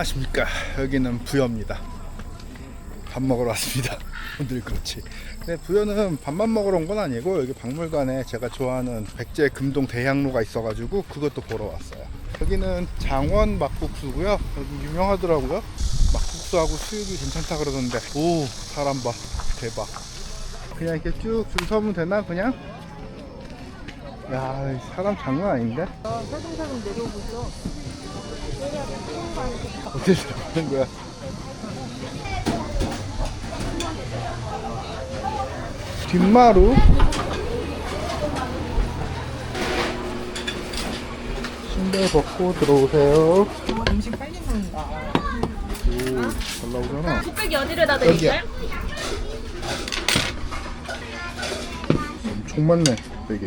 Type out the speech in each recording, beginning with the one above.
안녕하십니까. 여기는 부여입니다. 밥 먹으러 왔습니다. 늘 그렇지. 근데 부여는 밥만 먹으러 온 건 아니고 여기 박물관에 제가 좋아하는 백제 금동 대향로가 있어가지고 그것도 보러 왔어요. 여기는 장원 막국수고요. 여기 유명하더라고요. 막국수하고 수육이 괜찮다 그러던데. 오 사람 봐. 대박. 그냥 이렇게 쭉 줄 서면 되나 그냥? 야 사람 장난 아닌데? 사동사동 내려오고 있어. 어떻게 들어가는 거야? 뒷마루 신발 벗고 들어오세요. 음식 빨리 먹는다. 오, 잘 나오잖아. 뚝배기 어디를 다 여기야. 드릴까요? 엄청 많네, 되게.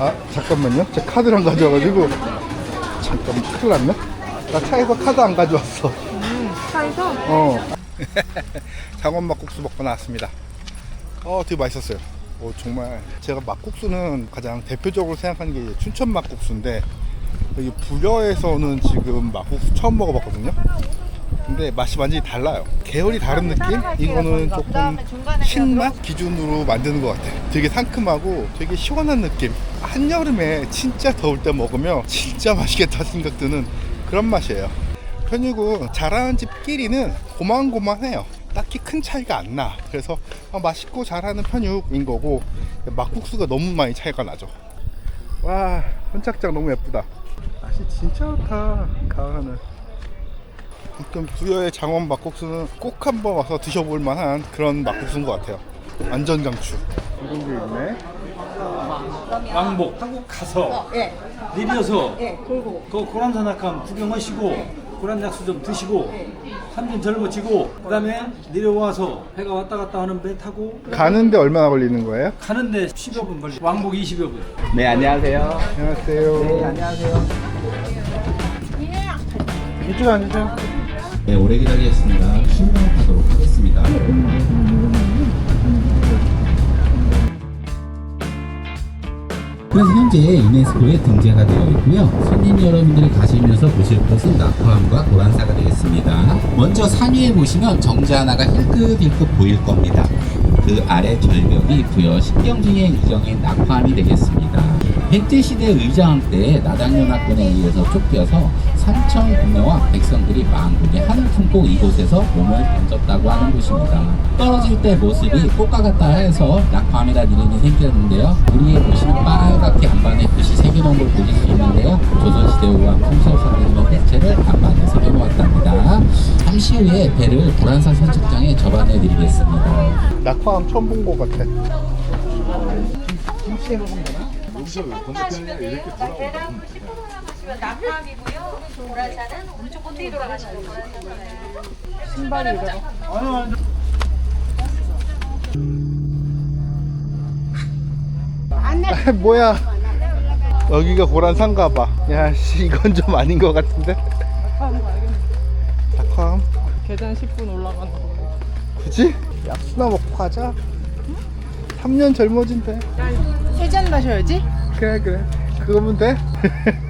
아 잠깐만요. 제 카드를 안 가져와가지고 잠깐 큰일 났네. 나 차에서 카드 안 가져왔어. 차에서? 어. 장원 막국수 먹고 나왔습니다. 어, 되게 맛있었어요. 어, 정말 제가 막국수는 가장 대표적으로 생각하는 게 춘천 막국수인데 여기 부여에서는 지금 막국수 처음 먹어봤거든요. 근데 맛이 완전히 달라요. 계열이 다른 느낌? 이거는 조금 신맛 기준으로 만드는 것 같아요. 되게 상큼하고 되게 시원한 느낌. 한여름에 진짜 더울 때 먹으면 진짜 맛있겠다 생각 드는 그런 맛이에요. 편육은 잘하는 집끼리는 고만고만해요. 딱히 큰 차이가 안 나. 그래서 아, 맛있고 잘하는 편육인 거고 막국수가 너무 많이 차이가 나죠. 와 선착장 너무 예쁘다. 맛이 진짜 좋다. 가을 아 무튼 부여의 장원 막국수는 꼭 한번 와서 드셔볼 만한 그런 막국수인 것 같아요. 완전 강추. 이런 게 있네. 왕복 한국 가서 예. 내려서 예, 돌고. 그 고란 산악함 구경하시고 고란 약수 좀 드시고 한दिन 젊어지고 그다음에 내려와서 해가 왔다 갔다 하는 배 타고 가는데 얼마나 걸리는 거예요? 가는데 10여 분 걸리 왕복 20여 분 네, 안녕하세요. 안녕하세요. 네, 안녕하세요. 이쪽 앉으세요. 네, 오래 기다리셨습니다. 출발하도록 하겠습니다. 그래서 현재 유네스코에 등재가 되어 있고요. 손님 여러분들이 가시면서 보실 곳은 낙화암과 고란사가 되겠습니다. 먼저 산 위에 보시면 정자 하나가 힐끗힐끗 보일 겁니다. 그 아래 절벽이 부여 신경중의 의정인 낙화암이 되겠습니다. 백제시대 의장 때 나당연합군에 의해서 쫓겨서 삼천 군녀와 백성들이 망군에 한을 품고 이곳에서 몸을 던졌다고 하는 곳입니다. 떨어질 때 모습이 꽃과 같다 해서 낙화암이라는 이름이 생겼는데요. 물 위에 보시면 빨갛게 안반에 글씨 새겨놓은 걸 보실 수 있는데요. 조선시대 우왕 풍설선생님의 대체를 안반에 새겨놓았답니다. 잠시 후에 배를 불안사 선착장에 접안해 드리겠습니다. 낙화암 처음 본 것 같아. 하시면 돼요. 나 계란으로 10%남 보라차는 오른쪽 보라차잖아요. 신발이 이래. 아, 뭐야? 여기가 고란 산가 봐. 야, 씨, 이건 좀 아닌 것 같은데? 낙화암? 계단 10분 올라가는 거. 굳이? 약수나 먹고 가자. 3년 젊어진대. 세잔 마셔야지? 그래, 그래. 그거면 돼?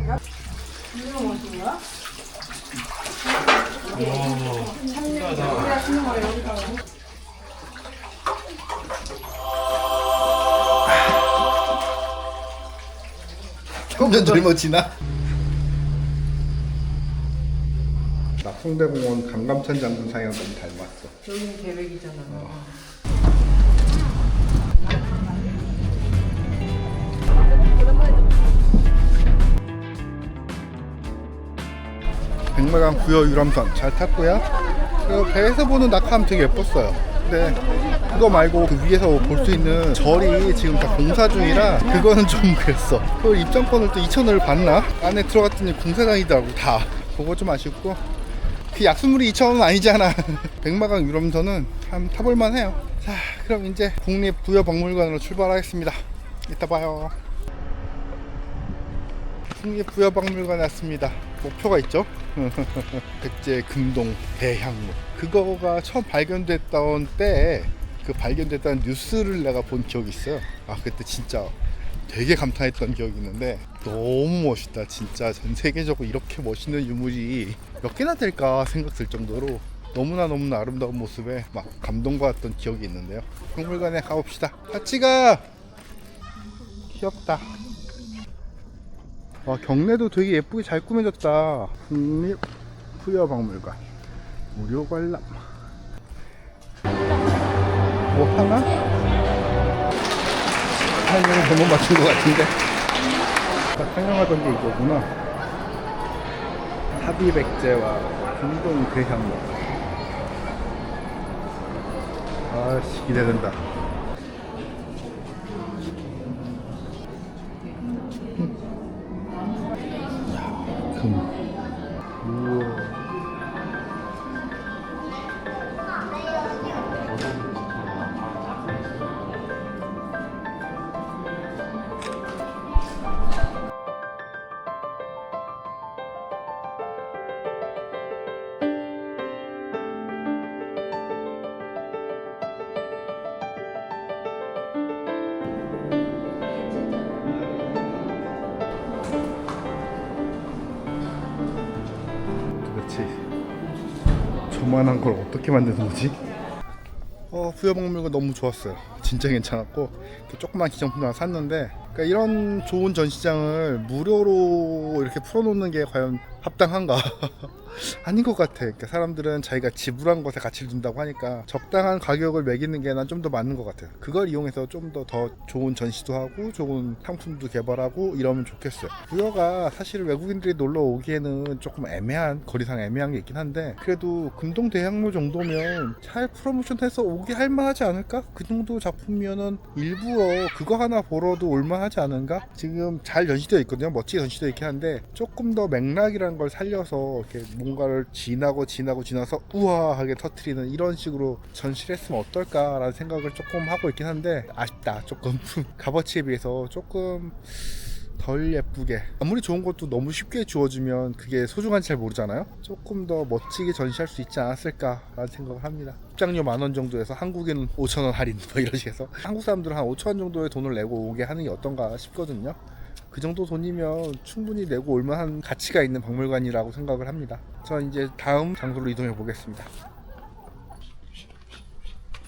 점점 젊어지나? 낙성대공원 강감천 장군상이랑 너무 닮았어. 여기는 계획이잖아. 백마강 부여 유람선 잘 탔고요. 그리고 배에서 보는 낙하암 되게 예뻤어요. 근데 그거 말고 그 위에서 볼 수 있는 절이 지금 다 공사 중이라 그거는 좀 그랬어. 그 입장권을 또 2,000원을 받나? 안에 들어갔더니 공사장이더라고 다. 그거 좀 아쉽고 그 약수물이 2,000원 아니잖아. 백마강 유람선은 참 타볼만 해요. 자, 그럼 이제 국립부여박물관으로 출발하겠습니다. 이따 봐요. 국립부여박물관에 왔습니다. 목표가 있죠? 백제 금동 대향로. 그거가 처음 발견됐던 때에 그 발견됐다는 뉴스를 내가 본 기억이 있어요. 아, 그때 진짜 되게 감탄했던 기억이 있는데 너무 멋있다. 진짜 전 세계적으로 이렇게 멋있는 유물이 몇 개나 될까 생각 들 정도로 너무나 너무나 아름다운 모습에 막 감동받았던 기억이 있는데요. 박물관에 가봅시다. 같이 가! 귀엽다. 와, 경내도 되게 예쁘게 잘 꾸며졌다. 국립부여박물관. 무료 관람. 뭐 하나? 설명을 잘못 맞춘 것 같은데. 아까 설명하던 게 이거구나. 합의백제와 금동 대향로. 아씨, 기대된다. 저만한 걸 어떻게 만드는 거지? 어, 부여박물관 너무 좋았어요. 진짜 괜찮았고 조그만 기념품 하나 샀는데 그러니까 이런 좋은 전시장을 무료로 이렇게 풀어놓는 게 과연 합당한가? 아닌 것 같아. 그러니까 사람들은 자기가 지불한 것에 가치를 둔다고 하니까 적당한 가격을 매기는 게 난 좀 더 맞는 것 같아요. 그걸 이용해서 좀 더 더 좋은 전시도 하고 좋은 상품도 개발하고 이러면 좋겠어요. 부여가 사실 외국인들이 놀러 오기에는 조금 애매한 거리상 애매한 게 있긴 한데 그래도 금동 대학로 정도면 잘 프로모션해서 오게 할 만하지 않을까? 그 정도 작품이면은 일부러 그거 하나 보러도 올만하지 않은가? 지금 잘 전시되어 있거든요. 멋지게 전시되어 있긴 한데 조금 더 맥락이라는 걸 살려서 이렇게 뭔가를 지나고 지나고 지나서 우아하게 터트리는 이런 식으로 전시를 했으면 어떨까라는 생각을 조금 하고 있긴 한데 아쉽다. 조금 값어치에 비해서 조금 덜 예쁘게. 아무리 좋은 것도 너무 쉽게 주어지면 그게 소중한지 잘 모르잖아요. 조금 더 멋지게 전시할 수 있지 않았을까라는 생각을 합니다. 입장료 만 원 정도에서 한국에는 5천 원 할인 뭐 이런 식해서 한국 사람들은 한 5천 원 정도의 돈을 내고 오게 하는 게 어떤가 싶거든요 그 정도 돈이면 충분히 내고 올만한 가치가 있는 박물관이라고 생각을 합니다 저 이제 다음 장소로 이동해 보겠습니다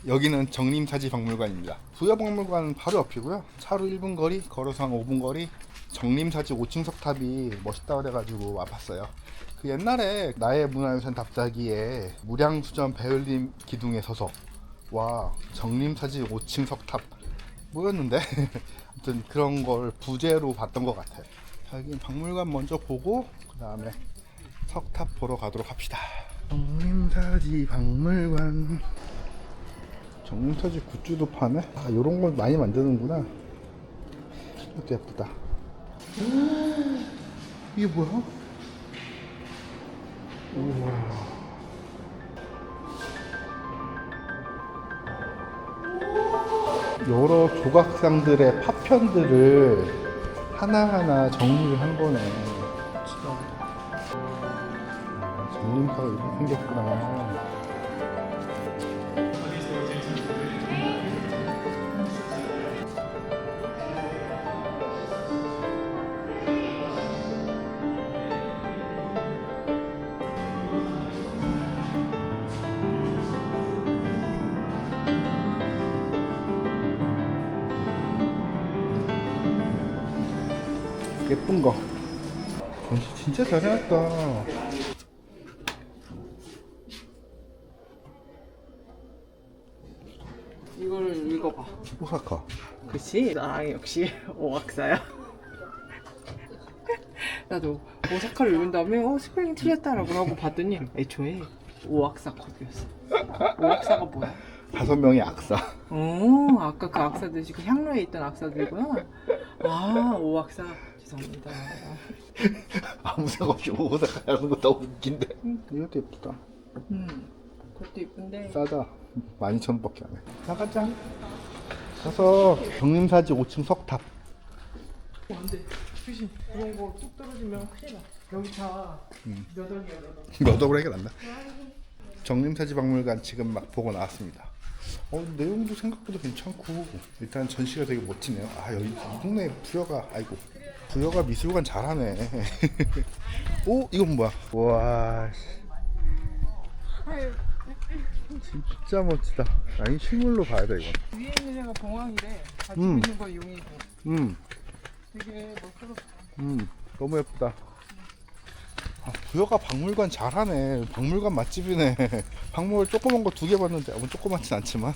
여기는 정림사지 박물관입니다. 부여박물관은 바로 옆이고요. 차로 1분 거리, 걸어서 한 5분 거리. 정림사지 5층 석탑이 멋있다 그래가지고 와봤어요. 그 옛날에 나의 문화유산 답사기에 무량수전 베를린 기둥에 서서 와 정림사지 5층 석탑 뭐였는데 아무튼 그런 걸 부제로 봤던 것 같아요. 자, 여기 박물관 먼저 보고 그 다음에 석탑 보러 가도록 합시다. 정림사지 박물관. 정림사지 굿즈도 파네? 아, 요런 걸 많이 만드는구나. 이것도 예쁘다. 이게 뭐야? 우와. 여러 조각상들의 파편들을 하나하나 정리를 한 거네. 아, 정림사가 이렇게 생겼구나. 예쁜 거. 전시 진짜 잘 해놨다. 이거를 읽어봐. 오사카. 그치? 나랑 역시 오학사야. 나도 오사카를 읽은 다음에 어 스펠링 틀렸다라고 하고 봤더니 애초에 오학사 컵이었어. 오학사가 뭐야? 다섯 명의 악사. 어, 아까 그 악사들이 그 향로에 있던 악사들이구나. 아, 오악사. 죄송합니다. 아무 생각 없이 오사카 하는 거 너무 웃긴데. 이것도 예쁘다. 음, 그것도 이쁜데. 싸다. 12,000원밖에 안 해. 나가자. 가서 경림사지 5층 석탑. 어, 안 돼. 조심. 그런 거 뚝 떨어지면 큰일 나. 여기 차. 몇 억이야, 몇 억. 몇 억으로 해결 안 나. 정림사지 박물관 지금 막 보고 나왔습니다. 어, 내용도 생각보다 괜찮고 일단 전시가 되게 멋지네요. 아 여기 이 동네 부여가 아이고 부여가 미술관 잘하네. 오 이건 뭐야? 와 씨. 진짜 멋지다. 아니 실물로 봐야 돼 이건. 위에 있는 애가 봉황이래. 가지고 음. 있는 건 용이고. 음, 되게 멋스럽다. 음 너무 예쁘다. 아, 부여가 박물관 잘하네. 박물관 맛집이네. 박물관 조그만 거 두 개 봤는데, 아, 뭐 조그맣진 않지만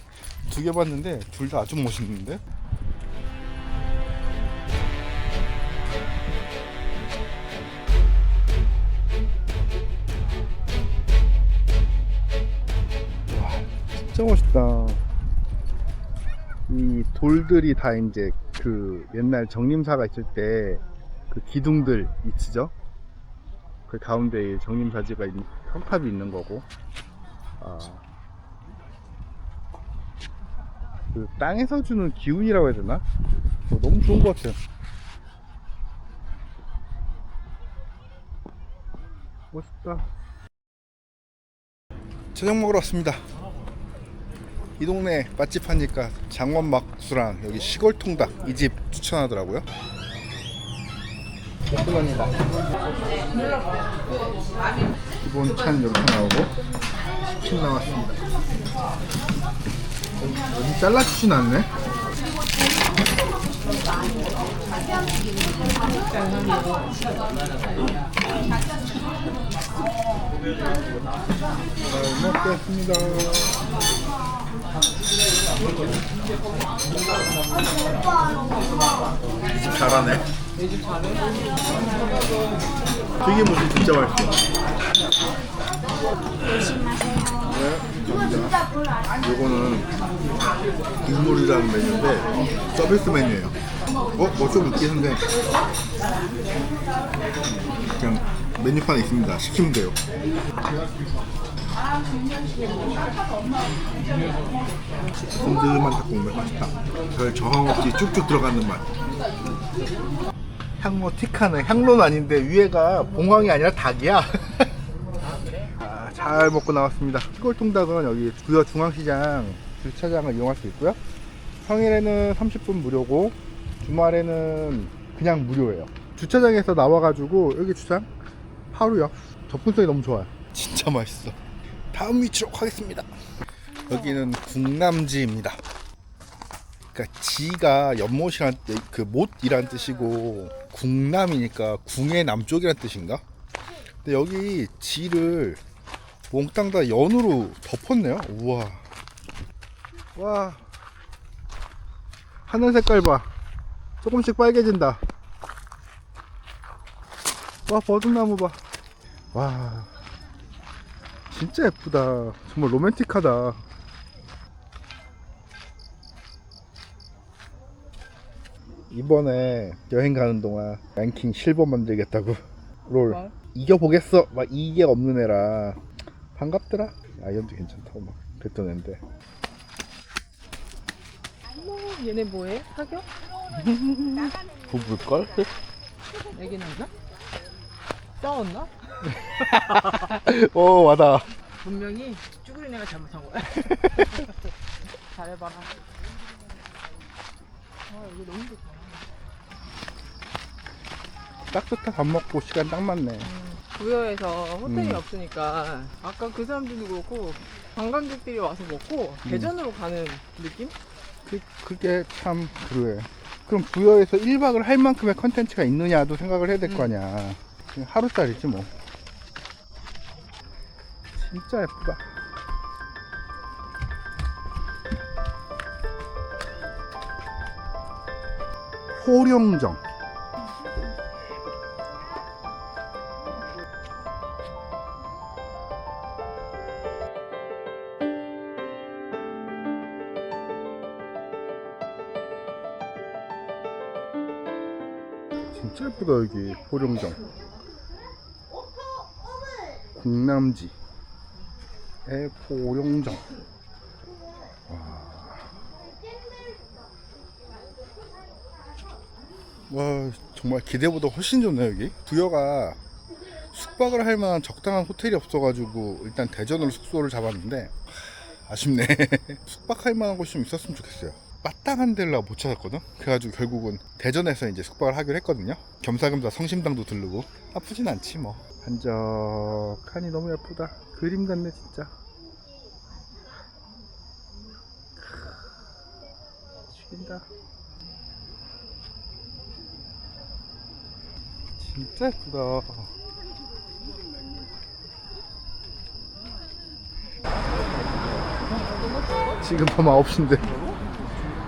두 개 봤는데 둘 다 아주 멋있는데. 진짜 멋있다. 이 돌들이 다 이제 그 옛날 정림사가 있을 때 그 기둥들 위치죠. 그 가운데에 정림사지가 있는 성탑이 있는 거고. 아. 그 땅에서 주는 기운이라고 해야 되나? 어, 너무 좋은 것 같아요. 멋있다. 저녁 먹으러 왔습니다. 이 동네 맛집 하니까 장원 막수랑 여기 시골 통닭 이 집 추천하더라고요. 볶음입니다. 기본 찬 이렇게 나오고 치킨 나왔습니다. 여기 잘라주진 않네. 잘 먹겠습니다. 잘하네. 튀김옷이 진짜 맛있어. 네, 요거는 국물이라는 메뉴인데 서비스 메뉴예요. 어? 뭐좀 있긴 한데 그냥 메뉴판에 있습니다. 시키면 돼요. 든든한 닭국물 맛있다. 별 저항 없이 쭉쭉 들어가는 맛. 향로 틱하네. 향로는 아닌데 위에가 봉황이 아니라 닭이야. 아, 잘 먹고 나왔습니다. 시골 통닭은 여기 부여 중앙시장 주차장을 이용할 수 있고요. 평일에는 30분 무료고 주말에는 그냥 무료예요. 주차장에서 나와가지고 여기 주차장 하루요. 접근성이 너무 좋아요. 진짜 맛있어. 다음 위치로 가겠습니다. 여기는 궁남지입니다. 그러니까 지가 연못이란 뜻- 그 못이란 뜻이고 궁남이니까 궁의 남쪽이란 뜻인가? 근데 여기 지를 몽땅 다 연으로 덮었네요. 우와. 와. 하늘 색깔 봐. 조금씩 빨개진다. 와, 버드나무 봐. 와. 진짜 예쁘다. 정말 로맨틱하다. 이번에 여행 가는 동안 랭킹 실버 만들겠다고 롤 뭐? 이겨보겠어 막 이게 없는 애라 반갑더라 아이언도 괜찮다고 막 그랬던 앤데 얘네 뭐해? 사겨? 부부일걸? 애기 낳나? 싸웠나? 어 와다 분명히 쭈구리 내가 잘못한 거야. 잘해봐라. 아, 여기 너무 좋다. 딱 좋다 밥 먹고 시간 딱 맞네 부여에서 호텔이 음. 없으니까 아까 그 사람들도 그렇고 관광객들이 와서 먹고 대전으로 가는 느낌? 그, 그게 참 그래 그럼 부여에서 1박을 할 만큼의 컨텐츠가 있느냐도 생각을 해야 될 거 아니야 하루짜리지 뭐. 진짜 예쁘다. 호령정. 진짜 예쁘다 여기. 호령정. 국남지 의 보령정 와. 와 정말 기대보다 훨씬 좋네 여기. 부여가 숙박을 할 만한 적당한 호텔이 없어가지고 일단 대전으로 숙소를 잡았는데 하, 아쉽네. 숙박할 만한 곳이 좀 있었으면 좋겠어요 마땅한 데를 나못 찾았거든? 그래가지고 결국은 대전에서 이제 숙박을 하기로 했거든요. 겸사겸사 성심당도 들르고 나쁘진 않지 뭐. 한적하니 너무 예쁘다. 그림 같네 진짜. 크, 죽인다. 진짜 예쁘다. 지금 밤 9시인데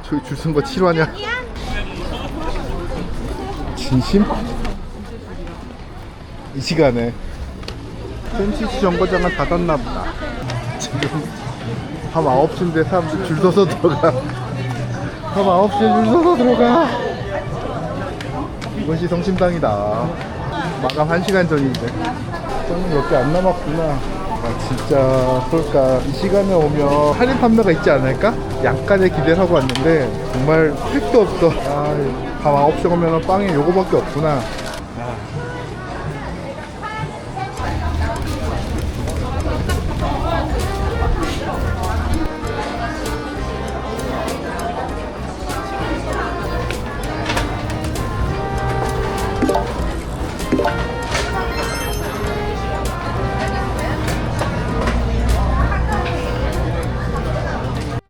저기 줄쓴거 7화냐? 진심? 이 시간에 펜시스 정거장은 닫았나 보다. 지금 밤 9시인데 사람들 줄 서서 들어가. 밤 9시에 줄 서서 들어가. 이것이 성심당이다. 마감 1시간 전인데. 저는 몇개 안 남았구나 아 진짜 그럴까. 이 시간에 오면 할인 판매가 있지 않을까? 약간의 기대를 하고 왔는데 정말 택도 없어. 아 밤 9시 오면 빵에 요거밖에 없구나